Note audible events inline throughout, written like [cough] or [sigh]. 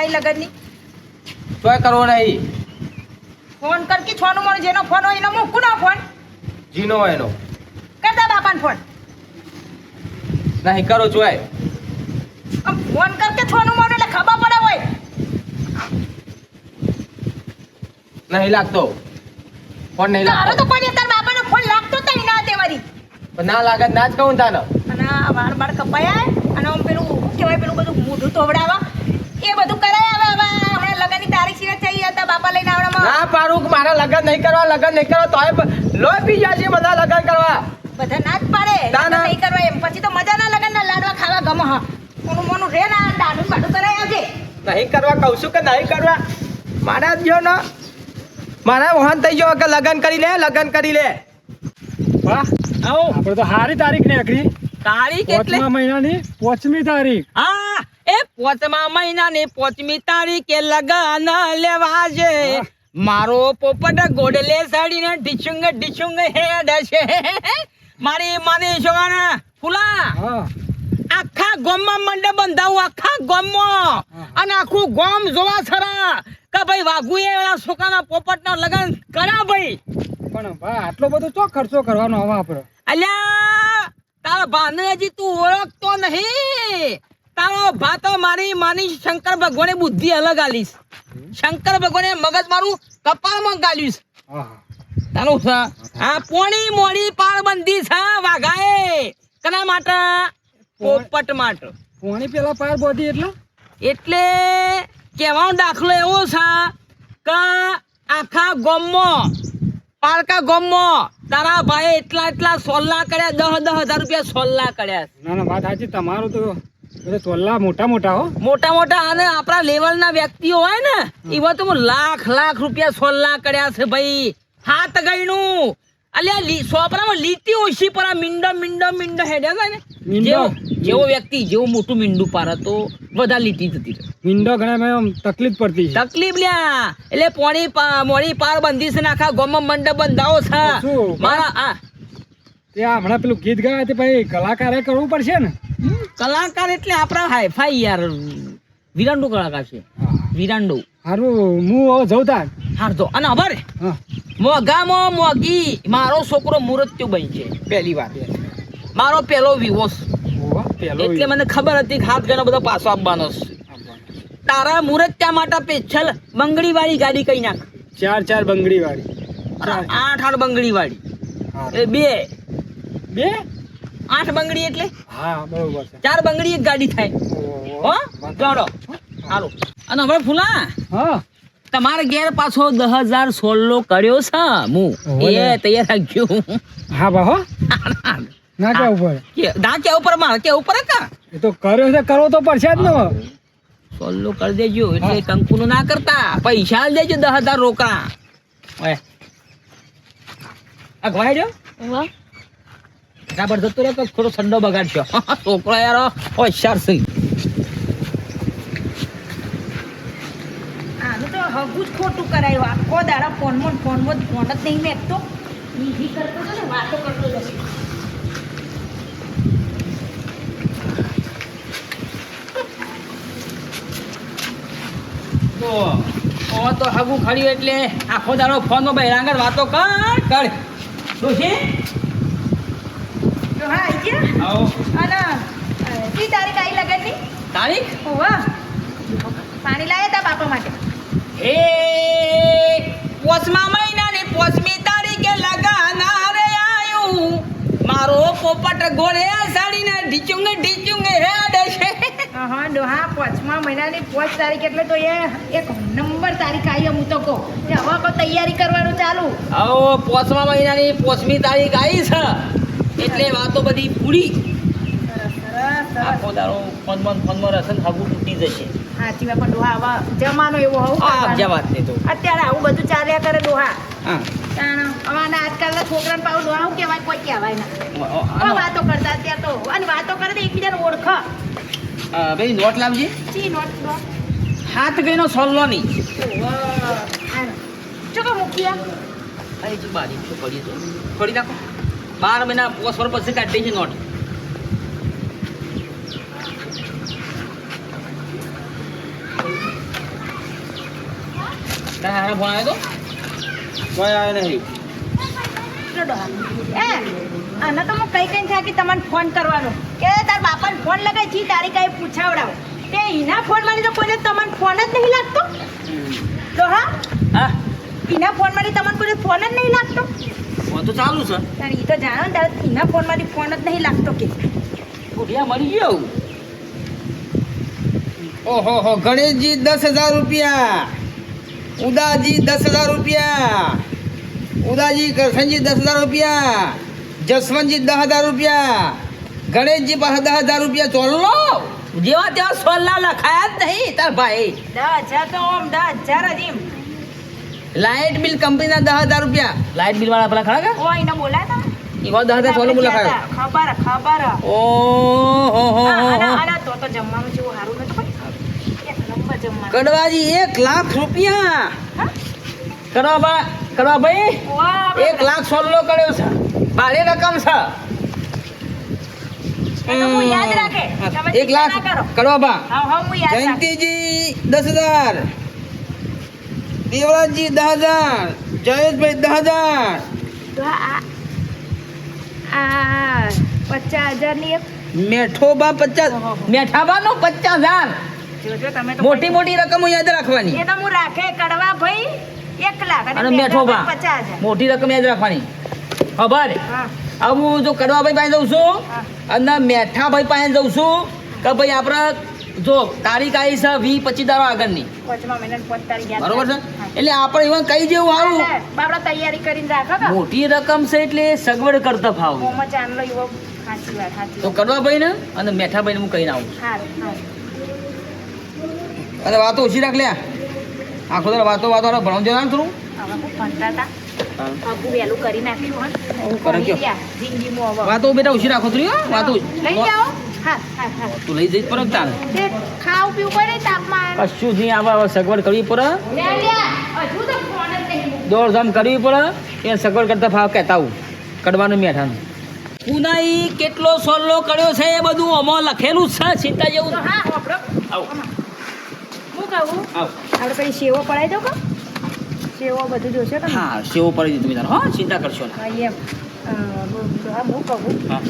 આવી લગનની તોય કરવો નહીં. ફોન કર કે છોનો મોનું જેનો ફોન હોય એનો મૂકું ના ફોન. જીનો હોય એનો. કરતા બાપાને ફોન. નહીં કરો જોય આમ ફોન કર કે છોનું મોનું એટલે ખબર પડે હોય. નહીં લાગતો. ફોન નહીં લાગતો. તો કોઈ તાર બાપાનો ફોન લાગતો નહીં ના તે મારી પણ ના લાગે ના જ કહું તાને. અને વાર વાળ બાળ કપાયા અને આમ પેલું કેવાય પેલું બધું મોઢું તોવડાવા એ બધું કરાય હવે હવે હમણાં લગનની તારીખ સિવાય થઈ હતા બાપા લઈને આવવામાં ના પાડું મારા લગ્ન નહીં કરવા લગ્ન નહીં કરવા તોય લોહી પી જાય છે બધા લગ્ન કરવા. બધા ના જ પાડે લગન નહીં કરવા એમ. પછી તો મજા ના લગન ના લાડવા ખાવા ગમે હા. કોનું મોનું રે ના દાડું બાડું કરાય આજે. નહીં કરવા કહું છું કે નહીં કરવા. મારા જ ને. મારા વહન થઈ ગયો કે લગ્ન કરી લે લગ્ન કરી લે. વાહ આવો. આપણે તો હારી તારીખ નીકળી. તારીખ એટલે? પાંચમા મહિનાની પાંચમી તારીખ. હા. એ પોચમા મહિનાની પોચમી તારીખે લગન લેવા છે મારો પોપટ ગોડલે સાડીને ઢીચુંગ ઢીચુંગ હેડ છે. મારી માની જોવાના ફૂલા. આખા ગોમમાં મંડપ બંધાવું આખા ગામમાં. અને આખું ગોમ જોવા સરા કે ભાઈ વાઘુએ આ છોકરાના પોપટના લગન કરા ભાઈ? પણ ભાઈ આટલો બધો ચો ખર્ચો કરવાનો હવે આપણે અલ્યા તારા ભાને હજી તું ઓળખતો નહીં. તારો ભાતો મારી માની શંકર ભગવાને બુદ્ધિ અલગ આલીશ. શંકર ભગવાને મગજ મારું કપાળમાં ગાલીશ તારું છે આ પોણી મોડી પાળબંધી છે વાઘાએ. કના માટે? પોપટ માટે. પોણી પેલા પાર બોધી એટલે? એટલે કહેવાનો દાખલો એવો છે કે આખા ગામમાં પારકા ગામમાં તારા ભાઈ એટલા એટલા સોલ્લા કર્યા દહ દહ હજાર રૂપિયા સોલ્લા કર્યા ના ના વાત સાચી તમારું તો ચોલ્લા મોટા મોટા હો. મોટા મોટા અને આપણા લેવલના વ્યક્તિઓ હોય ને એવા તો લાખ લાખ રૂપિયા સોલ્લા કર્યા છે ભાઈ. હાથ ગયનું અલ્યા સોપરામાં લીટી ઓછી પર આ મીંડો મીંડો મીંડો હેડ્યા થાય ને? જેવો જેવો વ્યક્તિ જેવું મોટું મીંડું પાર તો બધા લીટી જતી મીંડો ઘણા તકલીફ પડતી તકલીફ લ્યા. એટલે પોણી મોડી પાર બંધી છે ને આખા ગામમાં મંડપ બંધાવો છે. મારા આ હમણાં પેલું ગીત ગાય તે ભાઈ કલાકારે કરવું પડશે ને? કલાકાર એટલે આપણા હાઈફાઈ યાર. વિરાંડુ કલાકાર છે. વિરાંડુ. હારું હું હવે જઉં તાર. હારતો. અને ખબર મોગામાં મોગી મારો છોકરો મૃત્યુ બની છે. પહેલી વાર. મારો પહેલો વિવોસ. એટલે મને ખબર હતી કે હાથ ઘણો બધો પાછો આપવાનો છે. તારા મુરત્યા માટે પેછલ બંગડી વાળી ગાડી કઈ નાખ. ચાર ચાર બંગડી વાળી આઠ આઠ બંગડી વાળી એ બે. બે? આઠ બંગડી એટલે? હા બરોબર છે. ચાર બંગડી એક ગાડી થાય. હો. હાલો. અને હવે ફૂલા હા. તમારે ઘેર પાછો દસ હજાર સોલો કર્યો છે હું એ તૈયાર રાખ્યો હા બા હો. ના કે ઉપર? ના કે ઉપર? મારે કે ઉપર કા એ તો કર્યો છે કરવો તો પડશે જ ને. સોલો કરી દેજો એટલે કંકુ ના કરતા. પૈસા દેજો દસ હજાર રોકડા. ઓય. આ ઘવાય જો. બરાબર જતો રહે તો થોડો ઠંડો બગાડશો. [laughs] છોકરો યાર હોશિયાર છે આનું તો હગું જ ખોટું કરાયું. આખો દાડા ફોનમાં ફોનમાં ફોન જ નહીં મેકતો. ઈઝી કરતો હતો ને વાતો કરતો હતો તો તો હગું ખડ્યું એટલે આખો દાડો ફોનમાં બહેરાંગર વાતો કર કર. શું છે હા ગયા આવો. અને કઈ તારીખ આવી લગનની? તારીખ? ઓવા પાણી લાયા તા બાપા માટે. હે પોચમા મહિનાની પોચમી તારીખે લગન રે આયું. મારો પોપટ ગોળે સાડીને ઢીચુંગ ઢીચુંગ હેડ છે. હા ડોહા પાંચમા મહિનાની પાંચ તારીખ એટલે તો એ એક નંબર તારીખ આવી હું તો કહું. કે હવે તૈયારી કરવાનું ચાલુ. આવો પોચમા મહિનાની પોચમી તારીખ આવી છે. એટલે વાતો બધી પૂરી. આખો દાડો ફોનમાં ને રસન હગું તૂટી જશે. સાચી વાત પણ ડોહા આવા જમાનો એવો હોવું વાત નહીં તો અત્યારે આવું બધું ચાલ્યા કરે ડોહા. હા. આજકાલના છોકરાને પાવ ડોહા કહેવાય? કોઈ કહેવાય ના. વાતો કરતા અત્યારે તો અને વાતો કરે તો એકબીજાને ઓળખ. ભાઈ નોટ લાવજે. ચી નોટ નોટ. હાથ ગઈનો સોલ્લો નહીં. ચો મૂક્યા અરે જો બારી તો છોડી નાખો. બાર મહિના પોસ્ટ પર પછી કાઢી છે નોટ. તારા હારા ફોન આવ્યો તો? કોઈ આવ્યો નહીં. આને તો હું કઈ કઈ થાકી તમને ફોન કરવાનો. કે તાર બાપાને ફોન લગાવી છે તારી કઈ પૂછાવડાવો. તે એના ફોનમાં તો કોઈને તમને ફોન જ નહીં લાગતો? તો હા? એના ફોનમાં તમને કોઈને ફોન જ નહીં લાગતો? ફોન તો ચાલુ છે. તાર એ તો જાણો ને તારા એના ફોનમાંથી ફોન જ નહીં લાગતો કે. રૂપિયા મળી ગયો ઓહો હો ગણેશજી દસ હજાર રૂપિયા. ઉદાજી દસ હજાર રૂપિયા. ઉદાજી કરશનજી દસ હજાર રૂપિયા. જસવંતજી દસ હજાર રૂપિયા. ગણેશજી પાસે દસ હજાર રૂપિયા. ચોલ્લો જેવા તેવા સોલ્લા લખાયા જ નહીં તાર ભાઈ. દસ હજાર તો આમ દસ હજાર જ એમ. લાઇટ બિલ કંપનીના દસ હજાર રૂપિયા. લાઇટ બિલ વાળા પેલા ખરા ઓ એને દસ હજાર સોનું લખાયો ખબર ખબર. ઓ હો હો હો તો તો જમવાનું જેવું સારું નતું કડવાજી એક લાખ રૂપિયા? કરવા બા કરવા ભાઈ એક લાખ સોલ્લો કર્યો છે. ભારે રકમ છે. એક લાખ કરવા બા. જયંતિજી દસ હજાર. દેવરાજજી દસ હજાર જયેશભાઈ દસ હજાર પચાસ હજારની એક મેઠોબા પચાસ. મેઠાબા નો પચાસ હજાર મોટી મોટી રકમ યાદ રાખવાની. એ તો હું રાખે કડવા ભાઈ એક લાખ અને મેઠોબા મોટી રકમ યાદ રાખવાની. ખબર? હવે હું જો કડવાભાઈ પાસે જઉં છું અને અને મેઠાભાઈ પાસે જઉં છું કે ભાઈ આપણે જો તારીખ આવી છે વી પચીસ દારો આગળની. બરોબર છે? એટલે આપણે એમાં કઈ જેવું આવું બાપડા તૈયારી કરીને રાખો મોટી રકમ છે એટલે સગવડ કરતા ફાવ. એવો તો વાત કડવાભાઈ ને અને મેઠા ભાઈ હું કહીને આવું. સારું વાતો ઓછી રાખ લ્યા. આખો દર વાતો વાતો હારે ભણવું જવાનું થોડું. વાતો બેટા ઓછી રાખો થોડી વાતો લઈ જાઓ. તું લઈ જઈશ પરત તાર. ખાવ પીવું પડે તાપમાન. કશું જ નહીં આવા સગવડ કરવી પડે. દોડધામ કરવી પડે. એ સગવડ કરતા ફાવ કહેતા આવું. કડવાનું મેઠાનું. પુનાઈ કેટલો સોલ્લો કર્યો છે એ બધું આમાં લખેલું જ છે ચિંતા જેવું. હા. હું કહું? આપણે કઈ સેવો પડાવી દો કો સેવો બધું જોશે હા સેવો પડી દીધું તમે હા ચિંતા કરશો ને. હા એમ. હા હું કહું. હા.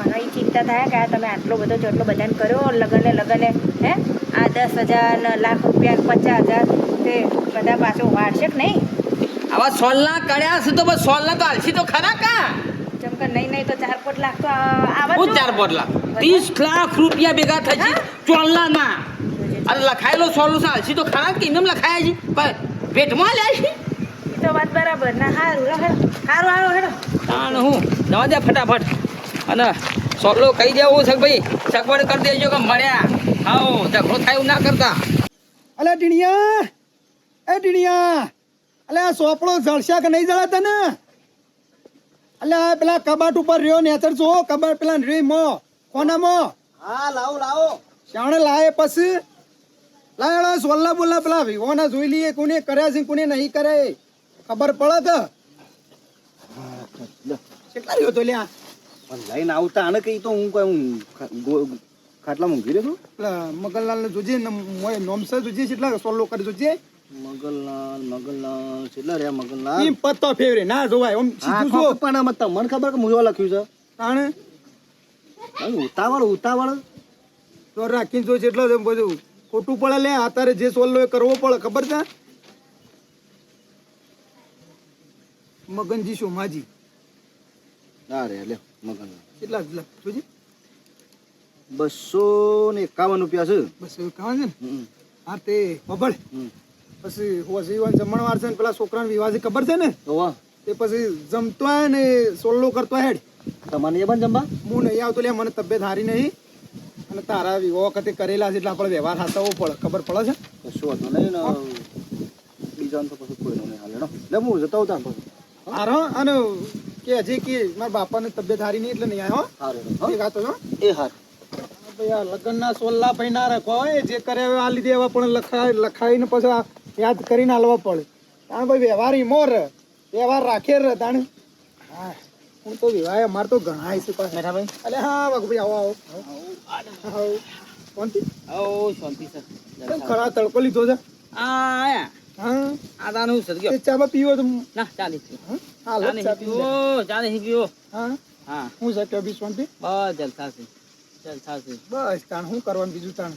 મને એ ચિંતા થાય કે આ તમે આટલો બધો જેટલો બધાને કર્યો લગને લગને હે? આ દસ હજાર લાખ રૂપિયા પચાસ હજાર તે બધા પાછો વાળશે કે નહીં? આવા સોલના કર્યા છે તો બસ સોલના તો હાલશી તો ખરા કા? જેમ કે નહીં નહીં તો ચાર પોટ લાખ તો આવા હું ચાર પોટ લાખ? ત્રીસ લાખ રૂપિયા ભેગા થઈ છે ચોલના ના અને લખાયેલો સોલું હાલશી તો ખરા કે એમ લખાયા છે? પણ પેટમાં લે છે? તો વાત બરાબર. ના સારું હેડો. સારું હારો હેડો. તાણ હું. દવા દે ફટાફટ. અને સોલો કહી દેવું છે ભાઈ. સગવડ કરી દેજો કે મળ્યા. આવો ઝઘડો થાય એવું ના કરતા. અલે ટીણિયા એ ટીણિયા અલે આ સોપડો જળશા કે નહીં જળાતા ને અલે આ પેલા કબાટ ઉપર રહ્યો નેચર જો કબાટ પેલા રી મો કોના મો હા લાવો લાવો. શાણે લાવે પછી. લાયડો સોલ્લા બોલ્લા પેલા વિવોના જોઈ લઈએ કોને કર્યા છે કોને નહીં કરે ખબર પડે કે? કેટલા રહ્યો તો લ્યા? પણ લઈને આવતા આને કઈ તો હું કઈ હું ખા- ગો- ખાટલામાં ઊંઘી રહ્યો છું? એટલે મગનલાલ જોજે ને મોય નોમસે જોજે કેટલા સોલો કરી જોજે. મગનલાલ મગનલાલ કેટલા રહ્યા મગનલાલ? ઈ પત્તો ફેવરે ના જોવાય ઓમ સીધું જો. પણ મત તમને ખબર કે મુજવા લખ્યું છે? તાણે? ઉતાવળ ઉતાવળ. તો રાખીને જોજે એટલો બધું. ખોટું પડે લે અત્યારે જે સોલ્લો એ કરવો પડે ખબર છે? મગનજી સોમાજી ના રે લે મગનલાલ કેટલા જ લખ બસો ને એકાવન રૂપિયા છે. બસો એકાવન છે ને? હા તે બબળ. પછી જમણ જમણવાર છે ને પેલા છોકરાને વિવાહ ખબર છે ને? હોવા. તે પછી જમતો હોય ને સોલ્લો કરતો હેડ. તમારે એ પણ જમવા? હું નહીં આવતો લે મને તબિયત સારી નહીં. અને તારા વિવાહ વખતે કરેલા છે એટલે આપણે વ્યવહાર સાચવવો પડે. ખબર પડે છે? કશું વાંધો નહીં ને. બીજાને તો પછી કોઈનો નહીં હાલે લે હું જતો હોતા પછી. હારો અને કે હજી કે મારા બાપાને તબિયત સારી નહીં એટલે નહીં આવ્યો હારે એ ગાતો એ હાર. ભાઈ આ લગ્નના સોલ્લા ભાઈ ના રાખવા હોય જે કરે હવે આ લીધે એવા પણ લખાય લખાઈને પછી યાદ કરીને હાલવા પડે. કારણ ભાઈ વ્યવહાર મોર વ્યવહાર રાખે રે તાણ. હા હું તો વિવાહ અમાર તો ઘણા છે પણ મેઠા ભાઈ? અલે હા વાઘુભાઈ આવો આવો. આવો. શાંતિ. ઓ શાંતિ સર ખરા તડકો લીધો છે? આ આયા. હા? આ તાનું સદગ્યો. ચાબા પીવો તો ના ચાલે. હા? ચાલે ચા પી લે. પીવો ચાલે પીવો. હા? હા. હું છે બસ જલસા છે જલસા છે બસ તાણ શું કરવાનું બીજું તાણ?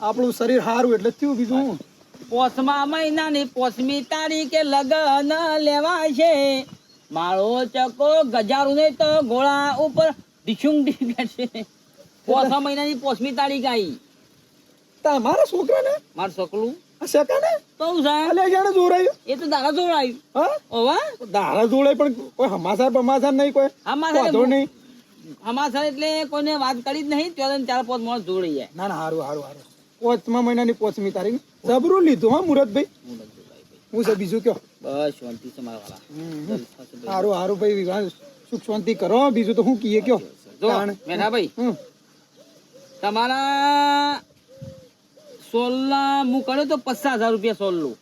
આપણું શરીર સારું એટલે થયું બીજું હું? પોસમા મહિનાની પોસમી તારીખે લગન લેવા છે. માળો ચકો ગજારું ને તો ગોળા ઉપર ઢીશુંગ ઢીંગ છે. પોસમા મહિનાની પોસમી તારીખ આવી તમારા છોકરા ને મારું છોકલું આ ને તો હું અલે જાણે જોરાયું. એ તો દાડા જોડ હા? ઓવા દાડા જોડે પણ કોઈ હમાસાર બમાસાર નહીં કોઈ? આમાં વાંધો નહીં. અમારા એટલે કોઈને વાત કરી જ નહીં ત્યાં ચાર પાંચ માણસ જોડી જાય ના ના હારું હારું હારું. પોચમા મહિનાની પોચમી તારીખ જબરું લીધું હા મુરતભાઈ? હું છે બીજું કયો? બસ શાંતિ છે મારા વાળા. હારું હારું ભાઈ વિવાહ સુખ શાંતિ કરો. બીજું તો હું કીએ કયો? જો તાણ. ભાઈ. તમારા સોલના હું કર્યો તો પચાસ હજાર રૂપિયા સોલનું?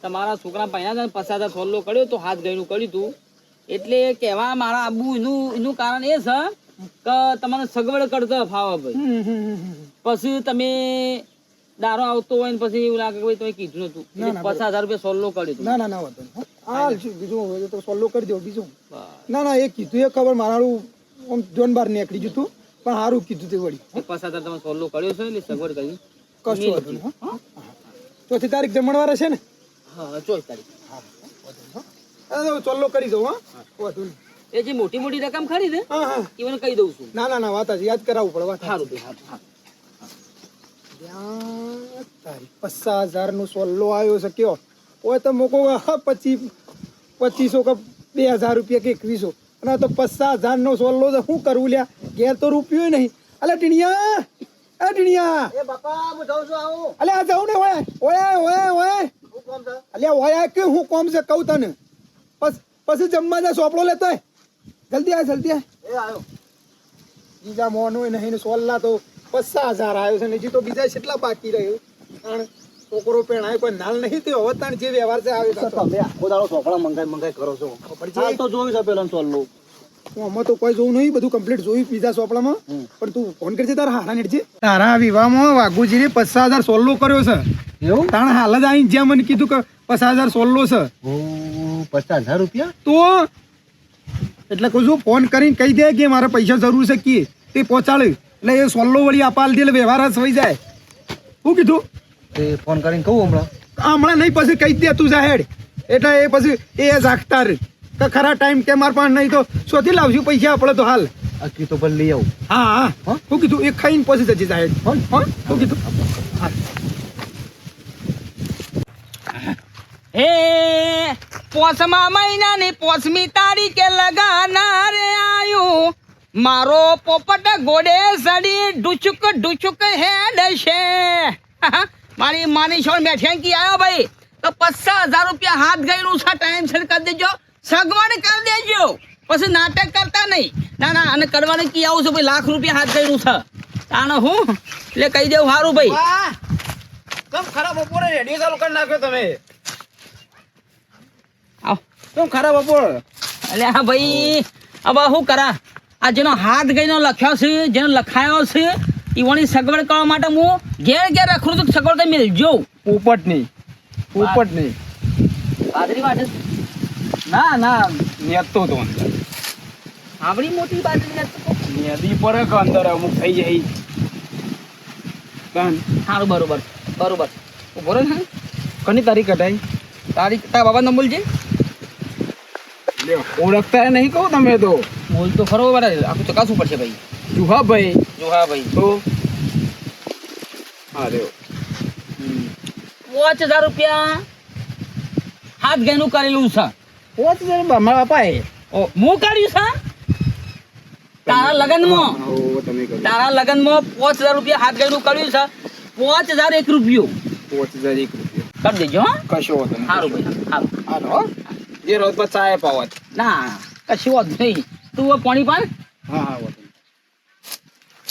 તમારા છોકરા પહેલા હતા પચાસ હજાર સોલનો કર્યો તો હાથ ગયનું કર્યું તું. એટલે કહેવા મારા આબુ એનું એનું કારણ એ છે કે તમારે સગવડ કરતો ફાવા ભાઈ. પછી તમે દારો આવતો હોય ને પછી એવું લાગે કે ભાઈ તમે કીધું નતું. પચાસ હજાર રૂપિયા સોલનો કર્યું તું. ના ના ના વાંધો હાલ બીજું તો કરી દો બીજું. ના ના એ કીધું એ ખબર મારું જોન બાર નીકળી જતું પણ સારું કીધું તે વળી. પાછા હજાર તમે સોલો કર્યો છે એટલે સગવડ કરી? કશું નહીં ચોથી તારીખ જમણવાર છે ને? હા ચોવીસ તારીખ. હા તો કરી દઉં હા. વધુ નહીં. એ જે મોટી મોટી રકમ ખરી ને એ મને કહી દઉં છું. ના ના ના વાત યાદ કરાવવું પડે વાત સારું ભાઈ તારીખ પચાસ હજાર નો સોલ્લો આવ્યો છે કયો? હોય તો મોકો પચીસ પચીસો કે બે હજાર રૂપિયા કે એકવીસો. અને તો પચાસ હજાર નો સોલ્લો છે શું કરવું લ્યા? ઘેર તો રૂપિયો નહીં. અલે ટીણિયા એ ટીણિયા. એ બાપા હું જાઉં છું આવું. અલે આ જાઉં ને ઓય ઓય ઓય ઓય. હું કોમ છે? અલ્યા ઓય કે હું કોમ છે કહું તને. બસ પછી જમવા જા સોપડો લેતો. જલ્દી આ જલ્દી આ એ આવ્યો બીજા મોનું હોય નહીં ને સોલ્લા તો પચાસ હજાર આવ્યો છે ને હજી તો બીજા કેટલા બાકી રહ્યું. તાણ છોકરો પેણાય કોઈ નાલ નહીં હવે તાણ જે વ્યવહાર છે આવે તમે આખો દાડો ચોપડા મંગાઈ મંગાઈ કરો છો. હાલ તો જોયું છે પેલા સોલ્લું હું આમાં તો કોઈ જોવું નહીં બધું કમ્પ્લીટ જોયું બીજા સોપડામાં પણ તું ફોન કરજે તારા હારા નેટજે તારા વિવાહમાં વાઘુજીને પચાસ હજાર સોલ્લો કર્યો છે. એવું? તાણ હાલ જ આવીને જ્યાં મને કીધું કે પચાસ હજાર સોલ્લો છે. ઓ પચાસ હજાર રૂપિયા? તો એટલે કહું છું ફોન કરીને કહી દે કે મારે પૈસા જરૂર છે કે તે પહોંચાડે. એટલે એ સોલ્લો વળી અપાલ દે એટલે વ્યવહાર જ થઈ જાય. શું કીધું? તે ફોન કરીને કહું હમણાં. હમણાં નહીં પછી કહી દે તું જાહેર. એટલે એ પછી એ જાગતા રે કે ખરા ટાઈમ કે માર પાસે નહીં તો શોધી લાવશું પૈસા આપણે તો હાલ. અકી તો પણ લઈ આવું. હા હા. હં? શું કીધું એ ખાઈને પછી જજે જાહેર. હં? કીધું. હા. હે પોસમા મહિનાની પોસમી તારીખે લગાના રે આયું. મારો પોપટ ગોડે સડી ડુચુક ડુચુક હેડ છે મારી માની છોડ મેઠિયાંકી આવ્યો ભાઈ. તો પચાસ હજાર રૂપિયા હાથ ગયેલું છે ટાઈમ સર કરી દેજો. સગવડ કરી દેજો. પછી નાટક કરતા નહીં. ના ના અને કરવાને કી આવું છું ભાઈ લાખ રૂપિયા હાથ ગયેલું છે. તાણે હું? એટલે કહી દેવું સારું ભાઈ. કેમ ખરાબ બપોરે રેડિયો ચાલુ કરી નાખ્યો તમે? આવ. કેમ ખરાબ બપોર? અલે હા ભાઈ હવે શું કરા? આ જેનો હાથ ગઈનો લખ્યો છે જેનો લખાયો છે ઈવોની સગવડ કરવા માટે હું ઘેર ઘેર રાખું તો સગવડ કઈ મેળ જોઉં પોપટ નહીં. પોપટ નહીં. બાજરી વાટે ના ના. નેતો તો આવડી મોટી બાજરી નેતો નદી પર અંદર અમુક થઈ જાય. કાન સારું બરોબર બરોબર. ઊભો રહે ને કની તારીખ કઢાઈ તારીખ તારા બાબા બોલ છે લ્યો ઓળખતા નહીં કહું તમે તો. બોલ તો ખરો બરાબર. આખું ચકાસવું પડશે ભાઈ. જુહા ભાઈ. જો હા ભાઈ. તો? હા લેવો પાંચ હજાર રૂપિયા હાથ ગઈનું કરેલું છે. પાંચ હજાર મારા બાપાએ? હું કાઢ્યું છે? તારા લગ્નમાં. ઓ તમે કહો તારા લગ્નમાં પાંચ હજાર રૂપિયા હાથ ગયેલું કર્યું છે. પાંચ હજાર એક રૂપિયો. પાંચ હજાર એક રૂપિયો. કરી દેજો હા. કશો વાંધો નહીં સારું ભાઈ સારું હાલો જે રોજ પર ચાય પાવત ના કશું વાત નહીં. તું પાણી પાન હા હા વાંધો.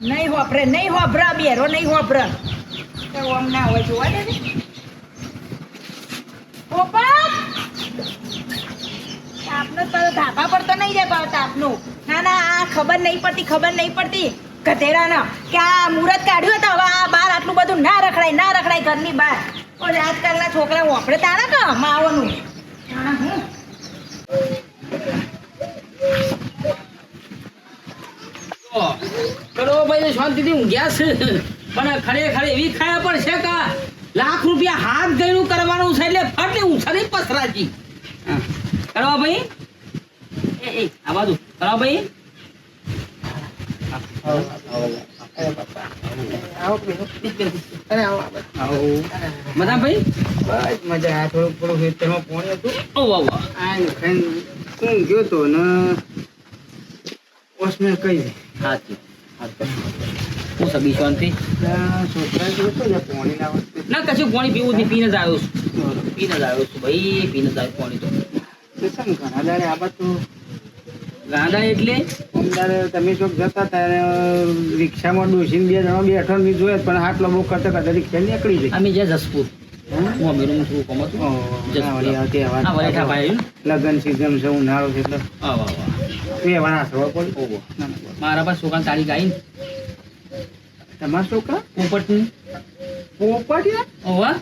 નહીં વાપરે નહીં વાપરા બેરો નહીં વાપરા તો આમ ના હોય જોવા દે પર તો નહીં જાય તાપનું. ના ના આ ખબર નહીં પડતી ખબર નહીં પડતી. ગધેડાનો કે આ મુહૂર્ત કાઢ્યું હતું હવે આ બહાર આટલું બધું ના રખડાય ના રખડાય ઘરની બહાર. આજકાલના છોકરા વાપરે તારા કે માવાનું. હા, હું. તો કડવો ભાઈ શાંતિ શાંતિથી ઊંઘ્યા છે. પણ ખરેખર એવી ખાયા પણ છે કે લાખ રૂપિયા હાથ ગયું કરવાનું છે એટલે ફટ ઉછળી પસરાજી. હા. કડવા ભાઈ. એ એ આ બાજુ. કડવા ભાઈ. મજા ભાઈ? બસ મજા થોડું થોડું ખેતરમાં પાણી હતું ઓ વાહ વાહ આ ખાઈને ઊંઘ ગયો તો ને? ઓસમે કઈ દે. હાથી હું સગી શાંતિ? તો ને કશું પાણી પીવું નહીં પીને જ આવ્યો છું. પીને જ આવ્યો છું ભાઈ પીને જ આવ્યો પાણી તો. ઘણા દાડે આ બાજુ? ગાંડા એટલે? અમદાર તમે ચોક જતા ત્યારે રિક્ષામાં ડોસીને બે જણા બેઠો ને જોયો પણ હાથ લબો કરતા કરતા રિક્ષા નીકળી ગઈ. અમે જ્યાં જસપુર. લગન સીઝન છે ઉનાળો છે એટલે. મારા પાસે છોકરા તારીખ આવી તમારા છોકરા પોપટની. પોપટ ઓવા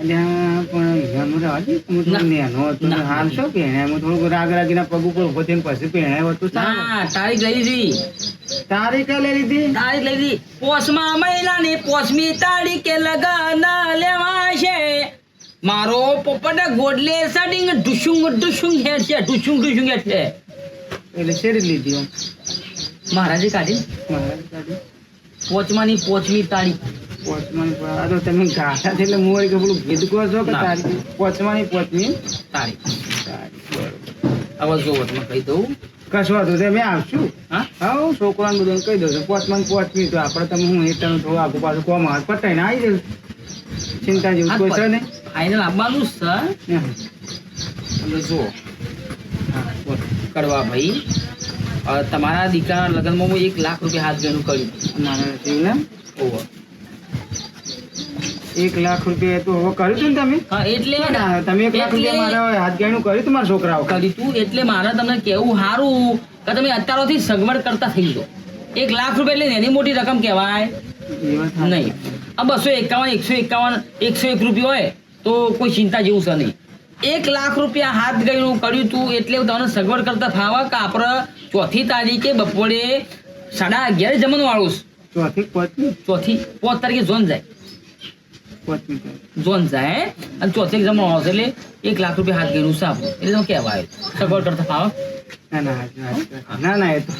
અલ્યા પણ ઘરનું હું થોડો નેનો હતો. હાલ શું પહેણ્યા? હું થોડુંક રાગ રાગીના પગ ઉપર ઊભો થઈને પછી પહેણાયો હતો ના તારીખ લઈ લીધી. તારીખ લઈ લીધી? તારીખ લઈ લીધી. પોસમાં મહિનાની પોસમી તારીખે લગન લેવાશે. મારો પોપટ ગોડલે સડિંગ ઢુસુંગ ઢુસુંગ હેડ છે ઢુસુંગ ઢુસુંગ હેડ છે એટલે શેરી લીધી આમ. મહારાજે કાઢી? મહારાજે કાઢી. પોચમાની પોચમી તારીખ પોચમાની આ તો તમે ગાંઠા એટલે હું વળી કે પેલું ભેદ કહો છો કે તારીખ પોચમાની પોચમી તારીખ તારીખ, બરોબર. હવે જો તમે કહી દઉં. કશો વાંધો અમે આવશું. હા? હા છોકરાને બધું કહી દઉં છું પોચમાની પોચમી તો આપણે તમે હું હેઠળ થોડું આગુ પાછું કોમ હાથ પટાઈને આવી જઈશ ચિંતા જેવું કોઈ છે નહીં? ફાઇનલ છે હા. તમે જુઓ. કરવા ભાઈ. તમારા દીકરાના લગ્નમાં હું એક લાખ રૂપિયા હાથ ગણું કર્યું. નાના. એક લાખ રૂપિયા તો હવે કર્યું ને તમે? હા એટલે તમે એક લાખ રૂપિયા મારા હાથ ગાયનું કર્યું તમારા મારા છોકરાઓ. કર્યું તું એટલે મારે તમને કેવું સારું કે તમે અત્યારોથી સગવડ કરતા થઈ જાઓ. એક લાખ રૂપિયા એટલે એની મોટી રકમ કહેવાય. નહીં. આ બસો એકાવન એકસો એકાવન એકસો એક રૂપિયા હોય તો કોઈ ચિંતા જેવું છે નહીં. એક લાખ રૂપિયા હાથ ગયું કર્યું તું એટલે તમને સગવડ કરતા ફાવા કે આપણે ચોથી તારીખે બપોરે સાડા અગિયારે જમવાનું વાળું ચોથી પોચમી ચોથી પોત તારીખે ઝોન જાય. ઝોન જાય અને ચોથી જમવાનું આવશે એટલે એક લાખ રૂપિયા હાથ ગયું છે આપણું. એટલે તમે કહેવાય સગવડ કરતા ફાવા ના ના એ તો.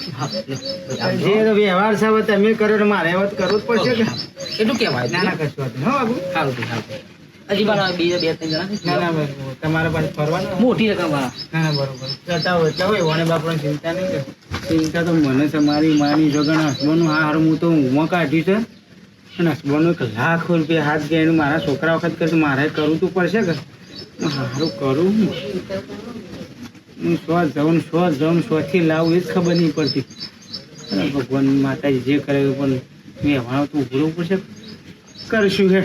વ્યવહાર છે તમે કર્યો મારે વાત કરવું જ પડશે એટલું કહેવાય. ના ના કશું વાત નહીં. હો બાબુ. સારું સારું. હજી પણ બીજા બે ત્રણ જણા ના ના બરોબર. તમારે પાસે ફરવાનું મોટી રકમ વાળા. ના ના બરોબર. જતા હોય જતા હોય વણે બાપણ ચિંતા નહીં કે ચિંતા તો મને છે મારી માની જગણ હસબન્ડનું હા હાર હું તો ઊંઘમાં કાઢી છે. અને હસબન્ડનું એક લાખ રૂપિયા હાથ ગયા એનું મારા છોકરા વખત કરતું મારે કરવું તો પડશે કે? હું હારું કરું. હું હું સો જાઉં સો જાઉં સોથી લાવું એ જ ખબર નહીં પડતી. ભગવાન માતાજી જે કરે પણ મેં વાળો તો ઉભરું પડશે. કરશું હે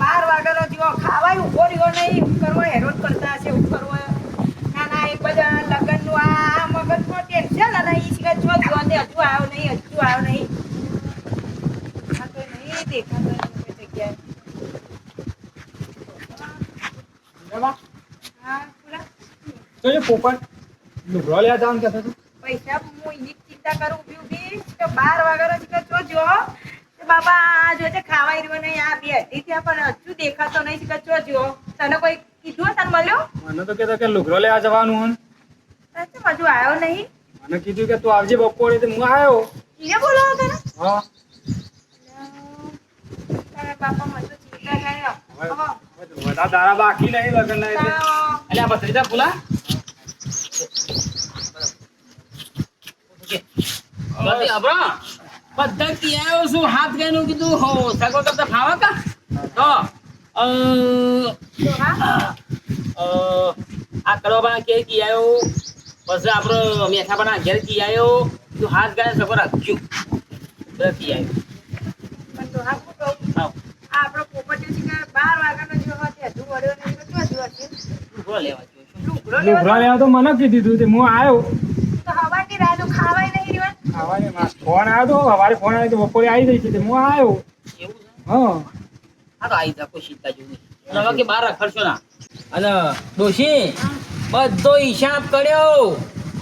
બાર વાગ્યાનો જેવો ખાવાય ઊભો રહ્યો નહીં હું કરવો હેરોન કરતા હશે હું કરવો ના ના એ બધા લગ્નનું આ મગજમાં ટેન્શન અને ઈ શીખે જો જો તે હજુ આવ્યો નહીં હજુ આવ્યો નહીં આ તો નહીં દેખાતો એની કોઈ જગ્યાએ હા બોલા પોપટ લુગડો લેવા જવાનું કહેતો હતો પૈસા હું ચિંતા કરું ઊભી ઊભી કે બાર વાગ્યાનો શીખે જો જો. તે બાબા આ જો છે ખાવાય રહ્યો નહીં આ બે હતી ત્યાં પણ હજુ દેખાતો નહીં કે જો જો. તને કોઈ કીધું તને મળ્યો મને તો કહેતો કે લુગડો લેવા જવાનું હન. સાચું હજુ આવ્યો નહીં? મને કીધું કે તું આવજે બપોરે તો હું આવ્યો. એ બોલાવો તને. હા. બાપા મને તો ચિંતા થાય હવે તારા બાકી નહીં લગ્ન એટલે. આ ભત્રીજા ફૂલા બધી અબરા બધા શું હાથ ગયનું કીધું હો સગો કરતા ફાવા કા? તો આ કરવા કે કિયાઓ પછી આપણો મેઠા બના ઘેર કી આવ્યો તું હાથ ગાય સગો રાખજો. બસ કી આવ્યો હા હું કહું આવ આ આપણો પોપટ કે બાર વાગ્યાનો જો હોય હજુ વળ્યો નહીં તો લેવા લુગડો લેવા તો મને કીધી તું તે હું આવ્યો તો હવાની રાહ જો ખાવાય નહીં રહ્યો ખાવાની માં ફોન આવ્યો તો સવારે ફોન આવ્યો તો બપોરે આવી જઈ છે હું આવ્યો હા. હા તો આવી જા કોઈ ચિંતા જેવું નહીં. હવે કે બહાર રખડશો ના. અને ડોશી બધો હિસાબ કર્યો.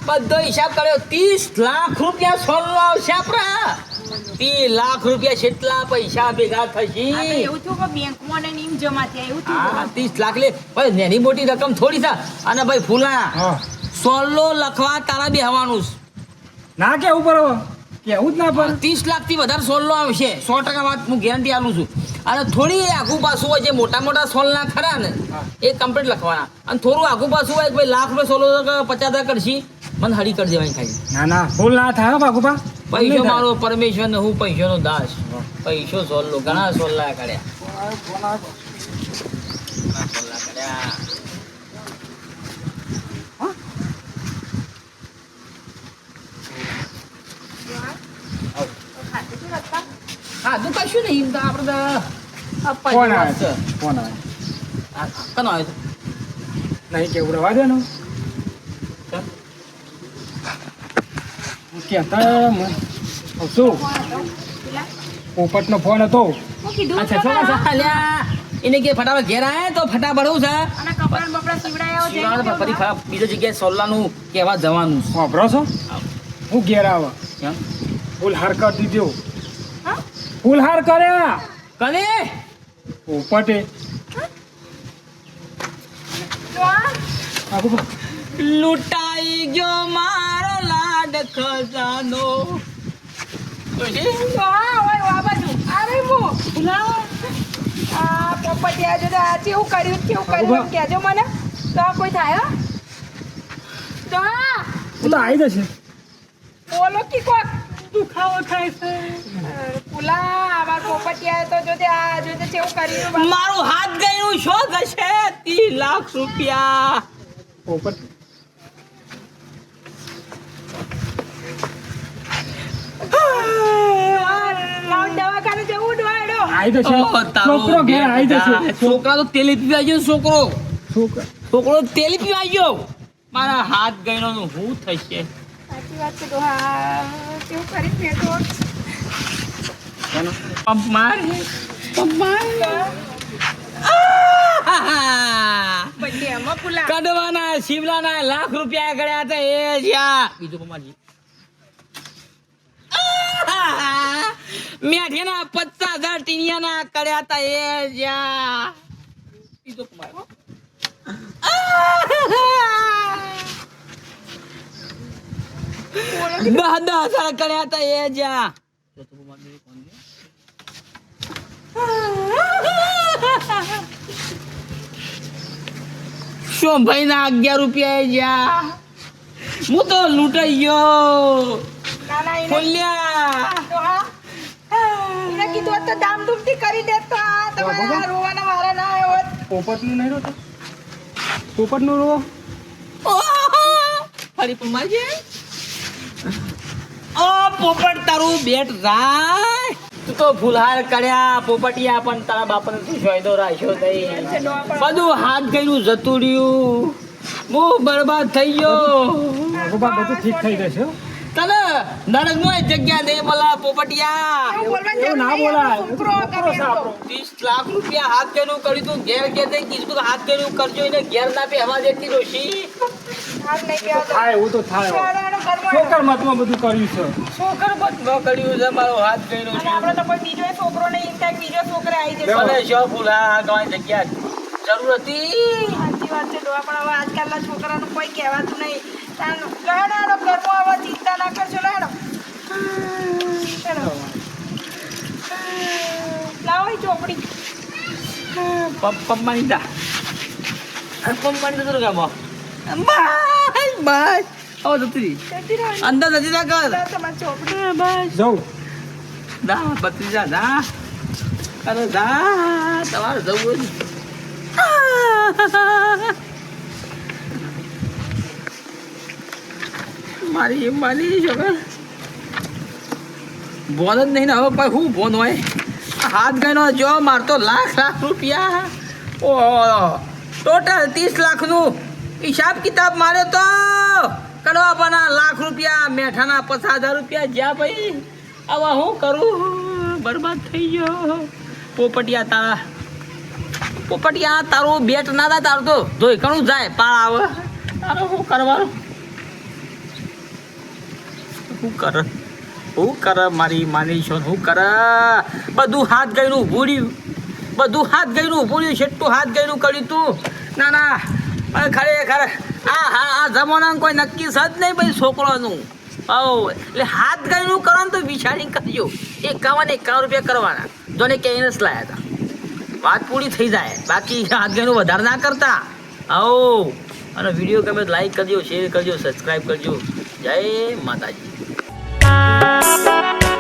બધો હિસાબ કર્યો. ત્રીસ લાખ રૂપિયા સોનું આવશે આપણા. ત્રીસ લાખ રૂપિયા જેટલા પૈસા ભેગા થશે. એવું થયું કે બેંકમાં ને નીમ જમા થયા એવું થયું? ત્રીસ લાખ લે. ભાઈ નેની મોટી રકમ થોડી થા અને ભાઈ ફૂલા હા. સોલો લખવા તારા બેહવાનું હવાનું ના કેવું પડે કેવું જ ના પડે. ત્રીસ લાખથી વધારે સોલ્લો આવશે. સો ટકા વાત હું ગેરંટી આલું છું. અને થોડી આગુ પાછું હોય જે મોટા મોટા સોલના ખરા ને એ કમ્પ્લીટ લખવાના. અને થોડું આગુ પાછું હોય ભાઈ લાખ રૂપિયા સોલો પચાસ હજાર કરશી. મને હરી કરી દેવાની ખાઈ ના ના ફૂલ ના થાય બાકુબા પૈસો મારો પરમેશ્વર ને હું પૈસો નો દાસ. પૈસો સોલ્લો ઘણા સોલ્લા કર્યા. સોલ્લા કશું નહીં તો આપણે પૈસા આવે. છે? આવે? કનો આવ્યો નહીં કેવું રવા દે ને હું કહેતા શું પોપટનો ફોન હતો. અચ્છા. એને કે ફટાફટ ઘેર આયા તો ફટાફટ હું છે. બીજી જગ્યાએ સોલ્લાનું કહેવા જવાનું. વાપરો છો? હું. ઘેર આવે? ફૂલ હાર કરી દીધો. હા? ફૂલ હાર કર્યા. કને? પોપટે લૂટાઈ લૂંટાઈ ગયો મારો લાડ ખજાનો. પોપટિયા જો તો આ કેવું કર્યું કેવું કર્યું? કહેજો મને. તો કોઈ થાય તો તો આવી જશે. બોલો કે કોક. દુખાવો થાય છે. પુલા આવા પોપટિયા તો જો તે આ જો તે કેવું કર્યું? મારું હાથ ગયું શું થશે? ત્રીસ લાખ રૂપિયા. પોપટ લાવ દવાખાને જવું ડોયડો આવી જશે ઓહો, તારો છોકરો ઘેર આવી જશે. બેટા. છોકરા તો તેલી પીવા ગયો છોકરો. છોકરો. તેલી પીવા ગયો. મારા હાથ ગયનો નું શું થશે? સાચી વાત છે તો હા કેવું કરી મેં તો? પંપ માર પંપ માર બંને એમાં પુલા કડવાના શિવલાના લાખ રૂપિયા ગળ્યા હતા એ જ્યાં બીજું કમાજી મેઠીના પચાસ હજાર ટીનિયાના કર્યા હતા એ જ્યાં. બીજું કમાય દસ દસ હજાર કર્યા હતા એ જ્યાં. શું ભાઈ ના અગિયાર રૂપિયા એ જ્યાં? હું તો લૂંટાઈ ગયો. ખોલ્યા. એને કીધું હોત તો ધામધૂમથી કરી દેત તો આ તમારા આ રોવાના વારા ના આવ્યો હોત. પોપટનું નહીં રોતો? પોપટનું રોવો. ફરી પણ ઓ પોપટ તારું બેટ રાય. તું તો ફૂલહાર કર્યા પોપટિયા પણ તારા બાપાને તું દો રાખ્યો નહીં બધું હાથ ગયું જતું રહ્યું હું બરબાદ થઈ ગયો. બધું ઠીક થઈ જશે હો. તને જગ્યા નહીં મળા પોપટિયા એવું જરૂર ના નહીં, બોલાય. આપણો છોકરો છોકરો ગમે છે એમ તો. આપણો. ત્રીસ લાખ રૂપિયા હાથ કર્યું તું ઘેર હાથ કરજો એને ઘેર ના. થાય એવું તો થાય. છોકર મતમાં બધું છે છોકર બધ કર્યું છે મારો હાથ ગયો અને આપણે તો કોઈ બીજો છોકરો નહીં એમ બીજો છોકરો આવી જશે ભલે શો ફૂલા જગ્યા જરૂર હતી સાચી વાત છે ડોહા પણ હવે આજકાલના છોકરાનું કોઈ કહેવાતું નહીં તાન હેડો હેડો ઘરમાં હવે ચિંતા ના કરશો લાવો ચોપડી. પંપ પંપ મારી જા પંપ મારી જતો ગામો બસ બસ. હવે જતી. અંદર જતી જા કર તમારી ચોપડી. બસ. જવું દા બત્રી જા દા. અરે દા તમારે જવું હોય ને. મારી મારી જગન બોન જ નહીં ને હવે ભાઈ શું બોન હોય? હાથ ગયો જો મારતો લાખ લાખ રૂપિયા. ઓ ટોટલ ત્રીસ લાખનું હિસાબ કિતાબ મારે તો કરવા બના લાખ રૂપિયા, મેઠાના પચાસ હજાર રૂપિયા જ્યાં ભાઈ. હવે હું કરું? બરબાદ થઈ ગયો. પોપટિયા તારા. પોપટિયા તારું બેટ ના થાય તારું તો ધોઈ કણું જાય, પાળ આવે તારો શું કરવાનું? શું કર શું કર મારી માની છો શું કર. બધું હાથ ગયું ઊભું બધું હાથ ગયું ઊભું રહ્યું છેટું હાથ ગયું કર્યું તું. ના ના ખરેખર આ હા આ જમાનામાં કોઈ નક્કી જ નહીં ભાઈ છોકરાનું. ઓ એટલે હાથ ગયું કરો ને તો વિચારી કરજો. એકાવન એકાવન રૂપિયા કરવાના. જોને કેનસ લાયા હતા વાત પૂરી થઈ જાય. બાકી હાથ ગયેલું વધારે ના કરતા. આવો. અને વીડિયો ગમે લાઈક કરજો શેર કરજો સબસ્ક્રાઈબ કરજો. જય માતાજી. Música